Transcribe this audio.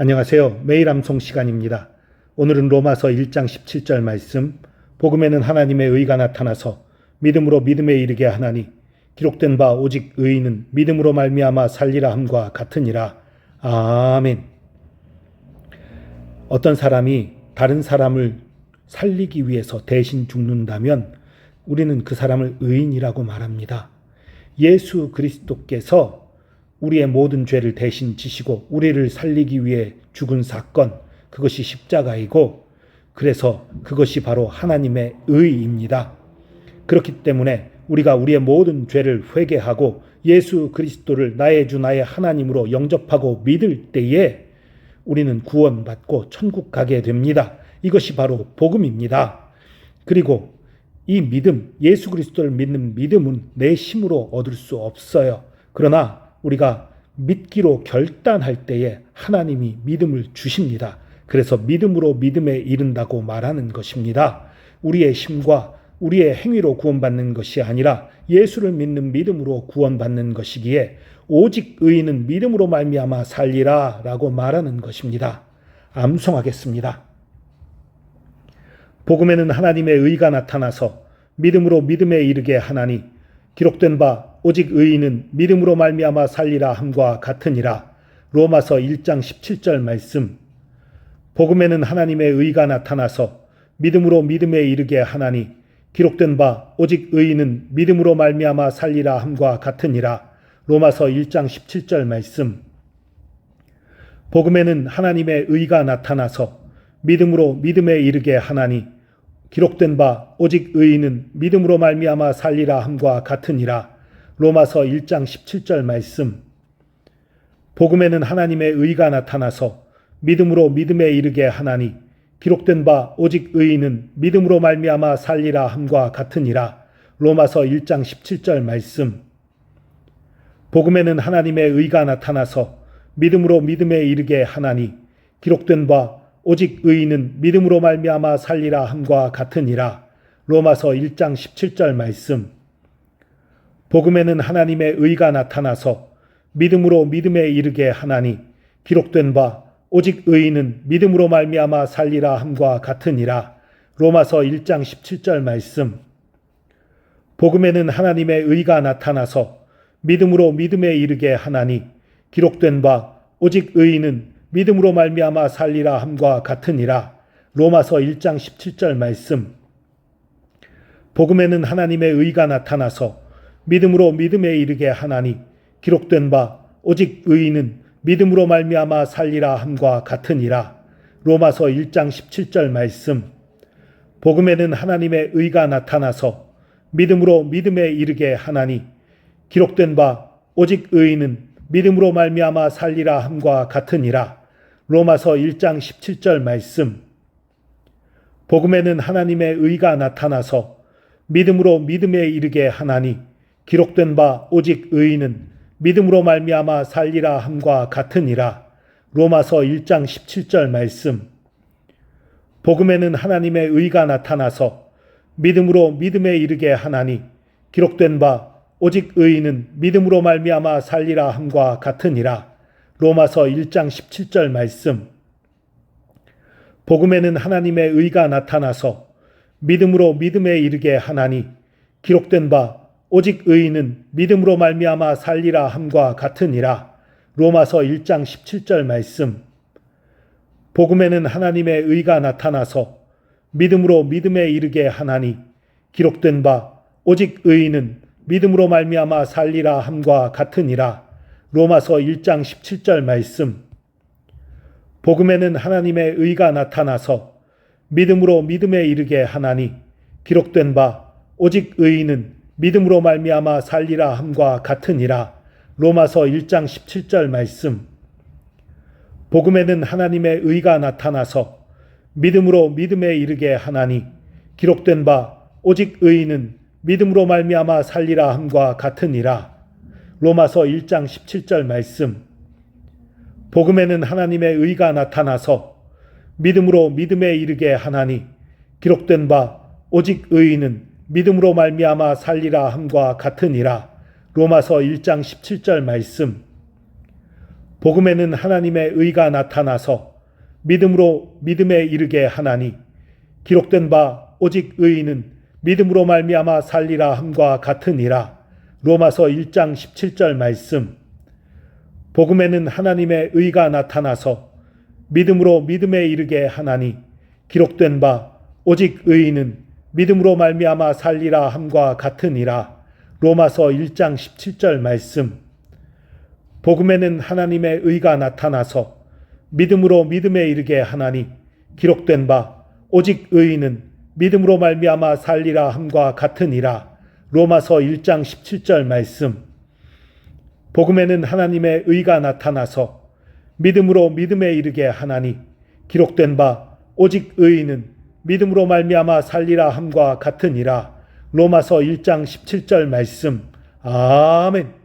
안녕하세요. 매일 암송 시간입니다. 오늘은 로마서 1장 17절 말씀. 복음에는 하나님의 의가 나타나서 믿음으로 믿음에 이르게 하나니 기록된 바 오직 의인은 믿음으로 말미암아 살리라 함과 같으니라. 아멘. 어떤 사람이 다른 사람을 살리기 위해서 대신 죽는다면 우리는 그 사람을 의인이라고 말합니다. 예수 그리스도께서 우리의 모든 죄를 대신 지시고 우리를 살리기 위해 죽은 사건, 그것이 십자가이고, 그래서 그것이 바로 하나님의 의입니다. 그렇기 때문에 우리가 우리의 모든 죄를 회개하고 예수 그리스도를 나의 주 나의 하나님으로 영접하고 믿을 때에 우리는 구원받고 천국 가게 됩니다. 이것이 바로 복음입니다. 그리고 이 믿음, 예수 그리스도를 믿는 믿음은 내 힘으로 얻을 수 없어요. 그러나 우리가 믿기로 결단할 때에 하나님이 믿음을 주십니다. 그래서 믿음으로 믿음에 이른다고 말하는 것입니다. 우리의 힘과 우리의 행위로 구원받는 것이 아니라 예수를 믿는 믿음으로 구원받는 것이기에 오직 의인은 믿음으로 말미암아 살리라라고 말하는 것입니다. 암송하겠습니다. 복음에는 하나님의 의가 나타나서 믿음으로 믿음에 이르게 하나니 기록된 바 오직 의인은 믿음으로 말미암아 살리라 함과 같으니라. 로마서 1장 17절 말씀. 복음에는 하나님의 의가 나타나서 믿음으로 믿음에 이르게 하나니 기록된 바 오직 의인은 믿음으로 말미암아 살리라 함과 같으니라. 로마서 1장 17절 말씀. 복음에는 하나님의 의가 나타나서 믿음으로 믿음에 이르게 하나니 기록된 바 오직 의인은 믿음으로 말미암아 살리라 함과 같으니라. 로마서 1장 17절 말씀. 복음에는 하나님의 의가 나타나서 믿음으로 믿음에 이르게 하나니 기록된 바 오직 의인은 믿음으로 말미암아 살리라 함과 같으니라. 로마서 1장 17절 말씀. 복음에는 하나님의 의가 나타나서 믿음으로 믿음에 이르게 하나니 기록된 바 오직 의인은 믿음으로 말미암아 살리라 함과 같으니라. 로마서 1장 17절 말씀. 복음에는 하나님의 의가 나타나서 믿음으로 믿음에 이르게 하나니 기록된 바 오직 의인은 믿음으로 말미암아 살리라 함과 같으니라. 로마서 1장 17절 말씀. 복음에는 하나님의 의가 나타나서 믿음으로 믿음에 이르게 하나니 기록된 바 오직 의인은 믿음으로 말미암아 살리라 함과 같으니라. 로마서 1장 17절 말씀. 복음에는 하나님의 의가 나타나서 믿음으로 믿음에 이르게 하나니 기록된 바 오직 의인은 믿음으로 말미암아 살리라 함과 같으니라. 로마서 1장 17절 말씀. 복음에는 하나님의 의가 나타나서 믿음으로 믿음에 이르게 하나니 기록된 바 오직 의인은 믿음으로 말미암아 살리라 함과 같으니라. 로마서 1장 17절 말씀. 복음에는 하나님의 의가 나타나서 믿음으로 믿음에 이르게 하나니 기록된 바 오직 의인은 믿음으로 말미암아 살리라 함과 같으니라. 로마서 1장 17절 말씀. 복음에는 하나님의 의가 나타나서 믿음으로 믿음에 이르게 하나니 기록된 바 오직 의인은 믿음으로 말미암아 살리라 함과 같으니라. 로마서 1장 17절 말씀. 복음에는 하나님의 의가 나타나서 믿음으로 믿음에 이르게 하나니 기록된 바 오직 의인은 믿음으로 말미암아 살리라 함과 같으니라. 로마서 1장 17절 말씀. 복음에는 하나님의 의가 나타나서 믿음으로 믿음에 이르게 하나니 기록된 바 오직 의인은 믿음으로 말미암아 살리라 함과 같으니라. 로마서 1장 17절 말씀. 복음에는 하나님의 의가 나타나서 믿음으로 믿음에 이르게 하나니 기록된 바 오직 의인은 믿음으로 말미암아 살리라 함과 같으니라. 로마서 1장 17절 말씀. 복음에는 하나님의 의가 나타나서 믿음으로 믿음에 이르게 하나니 기록된 바 오직 의인은 믿음으로 말미암아 살리라 함과 같으니라. 로마서 1장 17절 말씀. 복음에는 하나님의 의가 나타나서 믿음으로 믿음에 이르게 하나니 기록된 바 오직 의인은 믿음으로 말미암아 살리라 함과 같으니라. 로마서 1장 17절 말씀. 복음에는 하나님의 의가 나타나서 믿음으로 믿음에 이르게 하나니 기록된 바 오직 의인은 믿음으로 말미암아 살리라 함과 같으니라. 로마서 1장 17절 말씀. 복음에는 하나님의 의가 나타나서 믿음으로 믿음에 이르게 하나니 기록된 바 오직 의인은 믿음으로 말미암아 살리라 함과 같으니라. 로마서 1장 17절 말씀. 복음에는 하나님의 의가 나타나서 믿음으로 믿음에 이르게 하나니 기록된 바 오직 의인은 믿음으로 말미암아 살리라 함과 같으니라. 로마서 1장 17절 말씀. 복음에는 하나님의 의가 나타나서 믿음으로 믿음에 이르게 하나니 기록된 바 오직 의인은 믿음으로 말미암아 살리라 함과 같으니라. 로마서 1장 17절 말씀. 아멘.